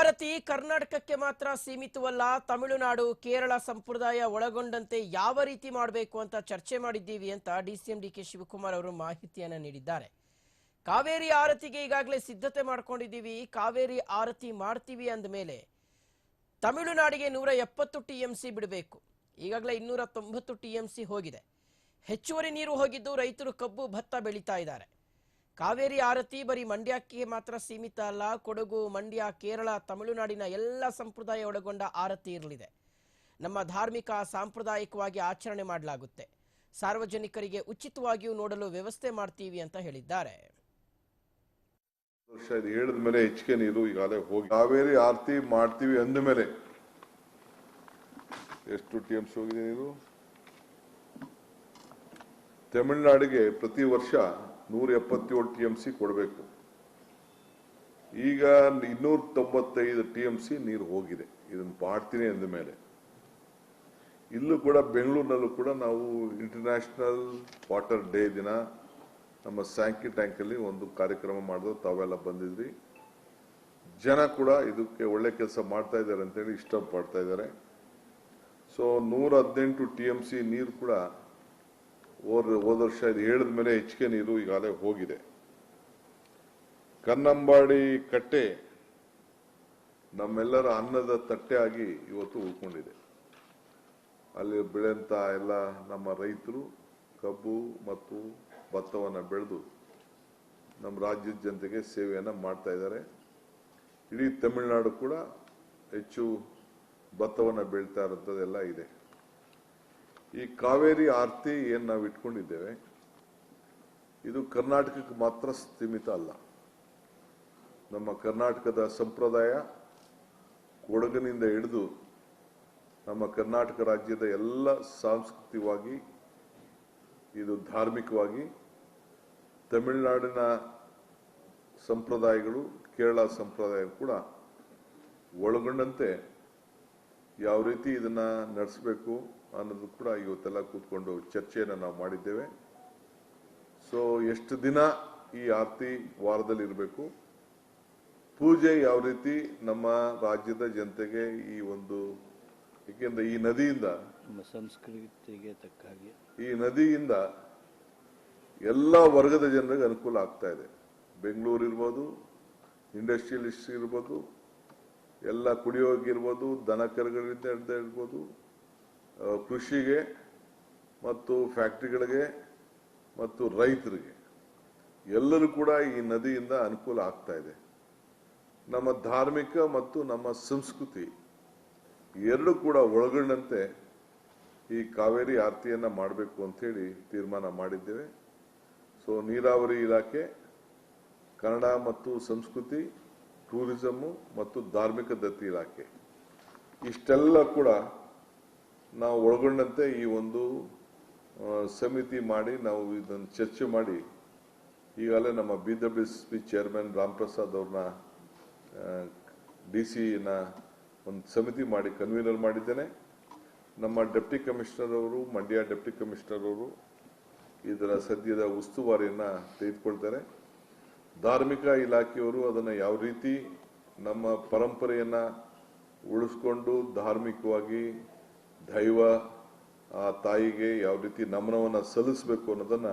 ಆರತಿ ಕರ್ನಾಟಕಕ್ಕೆ ಮಾತ್ರ ಸೀಮಿತವಲ್ಲ, ತಮಿಳುನಾಡು, ಕೇರಳ ಸಂಪ್ರದಾಯ ಒಳಗೊಂಡಂತೆ ಯಾವ ರೀತಿ ಮಾಡಬೇಕು ಅಂತ ಚರ್ಚೆ ಮಾಡಿದ್ದೀವಿ ಅಂತ ಡಿಸಿಎಂ ಡಿ ಕೆ ಶಿವಕುಮಾರ್ ಅವರು ಮಾಹಿತಿಯನ್ನು ನೀಡಿದ್ದಾರೆ. ಕಾವೇರಿ ಆರತಿಗೆ ಈಗಾಗಲೇ ಸಿದ್ಧತೆ ಮಾಡ್ಕೊಂಡಿದ್ದೀವಿ. ಕಾವೇರಿ ಆರತಿ ಮಾಡ್ತೀವಿ ಅಂದ ಮೇಲೆ ತಮಿಳುನಾಡಿಗೆ ನೂರ ಎಪ್ಪತ್ತು ಟಿಎಂಸಿ ಬಿಡಬೇಕು. ಈಗಾಗಲೇ ಇನ್ನೂರ ತೊಂಬತ್ತು ಟಿಎಂಸಿ ಹೋಗಿದೆ. ಹೆಚ್ಚುವರಿ ನೀರು ಹೋಗಿದ್ದು ರೈತರು ಕಬ್ಬು ಭತ್ತ ಬೆಳೀತಾ ಇದ್ದಾರೆ. ಕಾವೇರಿ ಆರತಿ ಬರೀ ಮಂಡ್ಯಕ್ಕೆ ಮಾತ್ರ ಸೀಮಿತ ಅಲ್ಲ, ಕೊಡಗು, ಮಂಡ್ಯ, ಕೇರಳ, ತಮಿಳುನಾಡಿನ ಎಲ್ಲ ಸಂಪ್ರದಾಯ ಒಳಗೊಂಡ ಆರತಿ ಇರಲಿದೆ. ನಮ್ಮ ಧಾರ್ಮಿಕ, ಸಾಂಪ್ರದಾಯಿಕವಾಗಿ ಆಚರಣೆ ಮಾಡಲಾಗುತ್ತೆ. ಸಾರ್ವಜನಿಕರಿಗೆ ಉಚಿತವಾಗಿಯೂ ನೋಡಲು ವ್ಯವಸ್ಥೆ ಮಾಡ್ತೀವಿ ಅಂತ ಹೇಳಿದ್ದಾರೆ. ಹೇಳಿದ ಮೇಲೆ ಹೆಚ್ಚಿಗೆ ನೀರು ಈಗಾಗಲೇ ಹೋಗಿ ಕಾವೇರಿ ಆರತಿ ಮಾಡ್ತೀವಿ ಅಂದ ಮೇಲೆ ಎಷ್ಟು ಟಿ ತಮಿಳುನಾಡಿಗೆ ಪ್ರತಿ ವರ್ಷ ನೂರ ಎಪ್ಪತ್ತೇಳು ಟಿ ಎಂ ಸಿ ಕೊಡಬೇಕು. ಈಗ ಇನ್ನೂರ ತೊಂಬತ್ತೈದು ಟಿ ಎಂ ಸಿ ನೀರು ಹೋಗಿದೆ. ಇದನ್ನು ಮಾಡ್ತೀನಿ ಅಂದ ಮೇಲೆ. ಇಲ್ಲೂ ಕೂಡ ಬೆಂಗಳೂರಿನಲ್ಲೂ ಕೂಡ ನಾವು ಇಂಟರ್ನ್ಯಾಷನಲ್ ವಾಟರ್ ಡೇ ದಿನ ನಮ್ಮ ಸ್ಯಾಂಕಿ ಟ್ಯಾಂಕಲ್ಲಿ ಒಂದು ಕಾರ್ಯಕ್ರಮ ಮಾಡಿದ್ರು. ತಾವೆಲ್ಲ ಬಂದಿದ್ರಿ. ಜನ ಕೂಡ ಇದಕ್ಕೆ ಒಳ್ಳೆ ಕೆಲಸ ಮಾಡ್ತಾ ಇದ್ದಾರೆ ಅಂತೇಳಿ ಇಷ್ಟಪಡ್ತಾ ಇದ್ದಾರೆ. ಸೊ ನೂರ ಹದಿನೆಂಟು ಟಿ ಎಂ ಸಿ ನೀರು ಕೂಡ ಹೋದ ಹೋದ ವರ್ಷ ಇದು ಹೇಳಿದ ಮೇಲೆ ಹೆಚ್ಚಿಗೆ ನೀರು ಈಗಾಗಲೇ ಹೋಗಿದೆ. ಕನ್ನಂಬಾಡಿ ಕಟ್ಟೆ ನಮ್ಮೆಲ್ಲರ ಅನ್ನದ ತಟ್ಟೆ ಆಗಿ ಇವತ್ತು ಉಳ್ಕೊಂಡಿದೆ. ಅಲ್ಲಿ ಬೆಳೆಂತ ಎಲ್ಲ ನಮ್ಮ ರೈತರು ಕಬ್ಬು ಮತ್ತು ಭತ್ತವನ್ನು ಬೆಳೆದು ನಮ್ಮ ರಾಜ್ಯದ ಜನತೆಗೆ ಸೇವೆಯನ್ನು ಮಾಡ್ತಾ ಇದ್ದಾರೆ. ಇಡೀ ತಮಿಳುನಾಡು ಕೂಡ ಹೆಚ್ಚು ಭತ್ತವನ್ನು ಬೆಳೀತಾ ಇರೋಂಥದ್ದೆಲ್ಲ ಇದೆ. ಈ ಕಾವೇರಿ ಆರ್ತಿ ಏನು ನಾವು ಇಟ್ಕೊಂಡಿದ್ದೇವೆ, ಇದು ಕರ್ನಾಟಕಕ್ಕೆ ಮಾತ್ರ ಸೀಮಿತ ಅಲ್ಲ. ನಮ್ಮ ಕರ್ನಾಟಕದ ಸಂಪ್ರದಾಯ ಕೊಡಗಿನಿಂದ ಹಿಡಿದು ನಮ್ಮ ಕರ್ನಾಟಕ ರಾಜ್ಯದ ಎಲ್ಲ ಸಾಂಸ್ಕೃತಿಕವಾಗಿ, ಇದು ಧಾರ್ಮಿಕವಾಗಿ, ತಮಿಳುನಾಡಿನ ಸಂಪ್ರದಾಯಗಳು, ಕೇರಳ ಸಂಪ್ರದಾಯ ಕೂಡ ಒಳಗೊಂಡಂತೆ ಯಾವ ರೀತಿ ಇದನ್ನ ನಡೆಸಬೇಕು ಅನ್ನೋದು ಕೂಡ ಇವತ್ತೆಲ್ಲ ಕೂತ್ಕೊಂಡು ಚರ್ಚೆಯನ್ನು ನಾವು ಮಾಡಿದ್ದೇವೆ. ಸೊ ಎಷ್ಟು ದಿನ ಈ ಆರತಿ ವಾರದಲ್ಲಿ ಇರಬೇಕು? ಪೂಜೆ ಯಾವ ರೀತಿ ನಮ್ಮ ರಾಜ್ಯದ ಜನತೆಗೆ ಈ ಒಂದು ಏಕೆಂದ್ರೆ ಈ ನದಿಯಿಂದ ನಮ್ಮ ಸಂಸ್ಕೃತಿಗೆ ತಕ್ಕ ಹಾಗೆ. ಈ ನದಿಯಿಂದ ಎಲ್ಲ ವರ್ಗದ ಜನರಿಗೆ ಅನುಕೂಲ ಆಗ್ತಾ ಇದೆ. ಬೆಂಗಳೂರು ಇರ್ಬೋದು ಇಂಡಸ್ಟ್ರಿಯಲಿಸ್ಟ್ ಇರ್ಬೋದು ಎಲ್ಲ ಕುಡಿಯೋಗಿರ್ಬೋದು, ದನ ಕರುಗಳಿಂದ ಹಿಡ್ದು ಇರ್ಬೋದು ಕೃಷಿಗೆ ಮತ್ತು ಫ್ಯಾಕ್ಟ್ರಿಗಳಿಗೆ ಮತ್ತು ರೈತರಿಗೆ. ಎಲ್ಲರೂ ಕೂಡ ಈ ನದಿಯಿಂದ ಅನುಕೂಲ ಆಗ್ತಾ ಇದೆ. ನಮ್ಮ ಧಾರ್ಮಿಕ ಮತ್ತು ನಮ್ಮ ಸಂಸ್ಕೃತಿ ಎರಡು ಕೂಡ ಒಳಗೊಂಡಂತೆ ಈ ಕಾವೇರಿ ಆರತಿಯನ್ನ ಮಾಡಬೇಕು ಅಂತೇಳಿ ತೀರ್ಮಾನ ಮಾಡಿದ್ದೇವೆ. ಸೊ, ನೀರಾವರಿ ಇಲಾಖೆ, ಕನ್ನಡ ಮತ್ತು ಸಂಸ್ಕೃತಿ ಟೂರಿಸಮ್ಮು ಮತ್ತು ಧಾರ್ಮಿಕ ದತ್ತಿ ಇಲಾಖೆ. ಇಷ್ಟೆಲ್ಲ ಕೂಡ ನಾವು ಒಳಗೊಂಡಂತೆ ಈ ಒಂದು ಸಮಿತಿ ಮಾಡಿ ನಾವು ಇದನ್ನು ಚರ್ಚೆ ಮಾಡಿ ಈಗಾಗಲೇ ನಮ್ಮ B W chairman Ram Prasad ಅವ್ರನ್ನ ಡಿ ಸಿನ ಒಂದು ಸಮಿತಿ ಮಾಡಿ ಕನ್ವೀನರ್ ಮಾಡಿದ್ದೇನೆ. ನಮ್ಮ ಡೆಪ್ಟಿ ಕಮಿಷನರ್ ಅವರು, ಮಂಡ್ಯ ಡೆಪ್ಟಿ ಕಮಿಷನರ್ ಅವರು ಇದರ ಸದ್ಯದ ಉಸ್ತುವಾರಿಯನ್ನ ತೆಗೆದುಕೊಳ್ತಾರೆ. ಧಾರ್ಮಿಕ ಇಲಾಖೆಯವರು ಅದನ್ನು ಯಾವ ರೀತಿ ನಮ್ಮ ಪರಂಪರೆಯನ್ನ ಉಳಿಸ್ಕೊಂಡು ಧಾರ್ಮಿಕವಾಗಿ ದೈವ, ಆ ತಾಯಿಗೆ ಯಾವ ರೀತಿ ನಮನವನ್ನು ಸಲ್ಲಿಸಬೇಕು ಅನ್ನೋದನ್ನ